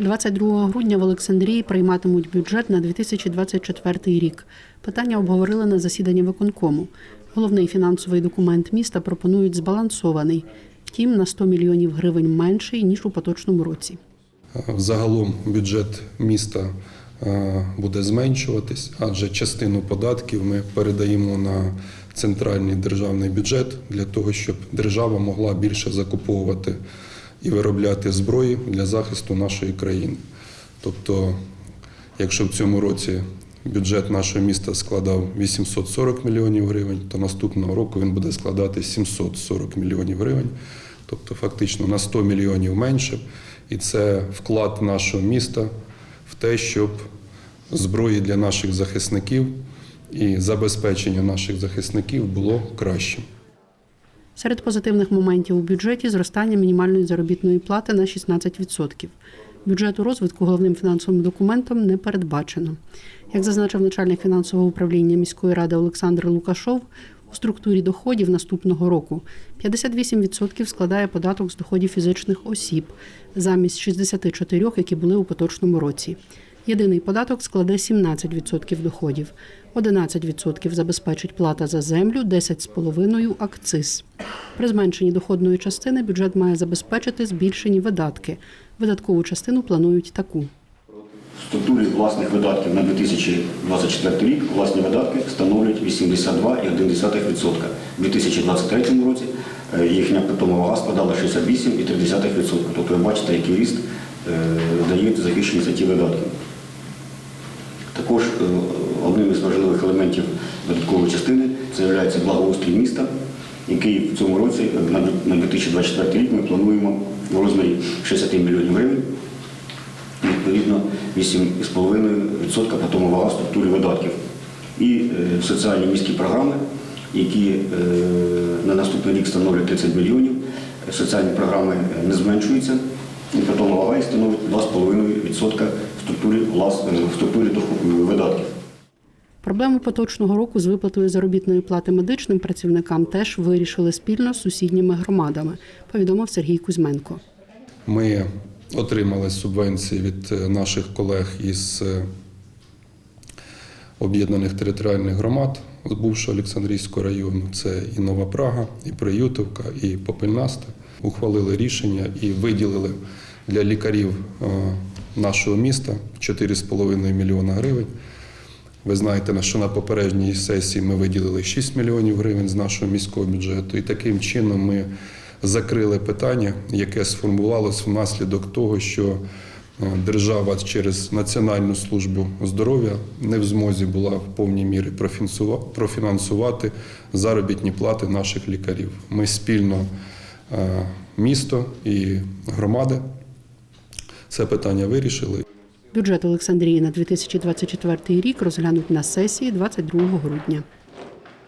22 грудня в Олександрії прийматимуть бюджет на 2024 рік. Питання обговорили на засіданні виконкому. Головний фінансовий документ міста пропонують збалансований, втім на 100 мільйонів гривень менший ніж у поточному році. Загалом бюджет міста е, буде зменшуватись, адже частину податків ми передаємо на центральний державний бюджет для того, щоб держава могла більше закуповувати і виробляти зброї для захисту нашої країни. Тобто, якщо в цьому році бюджет нашого міста складав 840 мільйонів гривень, то наступного року він буде складати 740 мільйонів гривень, тобто фактично на 100 мільйонів менше. І це вклад нашого міста в те, щоб зброї для наших захисників і забезпечення наших захисників було кращим. Серед позитивних моментів у бюджеті зростання мінімальної заробітної плати на 16%. Бюджету розвитку головним фінансовим документом не передбачено. Як зазначив начальник фінансового управління міської ради Олександр Лукашов, у структурі доходів наступного року 58% складає податок з доходів фізичних осіб замість 64, які були у поточному році. Єдиний податок складе 17% доходів, 11% забезпечить плата за землю, 10,5% – акциз. При зменшенні доходної частини бюджет має забезпечити збільшені видатки. Видаткову частину планують таку. В структурі власних видатків на 2024 рік власні видатки становлять 82,1%. У 2023 році е, їхня питома вага складала 68,3%. Тобто ви бачите, який ріст е, дає захищені за ті видатки. Також е, одним із важливих елементів видаткової частини це є благоустрій міста, який в цьому році е, на на 2024 рік ми плануємо в розмірі 60 мільйонів гривень відповідно 8,5% потім вага в структурі видатків. І е, соціальні міські програми, які на наступний рік становлять 30 мільйонів, соціальні програми не зменшуються, і потім вага становить 2,5% в структурі, влас- е, в структурі видатків. Проблему поточного року з виплатою заробітної плати медичним працівникам теж вирішили спільно з сусідніми громадами, повідомив Сергій Кузьменко. Ми отримали субвенції від е, наших колег із е, об'єднаних територіальних громад з бувшого Олександрійського району. Це і Нова Прага, і Приютовка, і Попельнаста. Ухвалили рішення і виділили для лікарів е, нашого міста 4,5 мільйона гривень. Ви знаєте, що на попередній сесії ми виділили 6 мільйонів гривень з нашого міського бюджету, і таким чином ми закрили питання, яке сформувалось внаслідок того, що е, держава через Національну службу здоров'я не в змозі була в повній мірі профінансувати заробітні плати наших лікарів. Ми спільно е, місто і громади це питання вирішили. Бюджет Олександрії на 2024 рік розглянуть на сесії 22 грудня.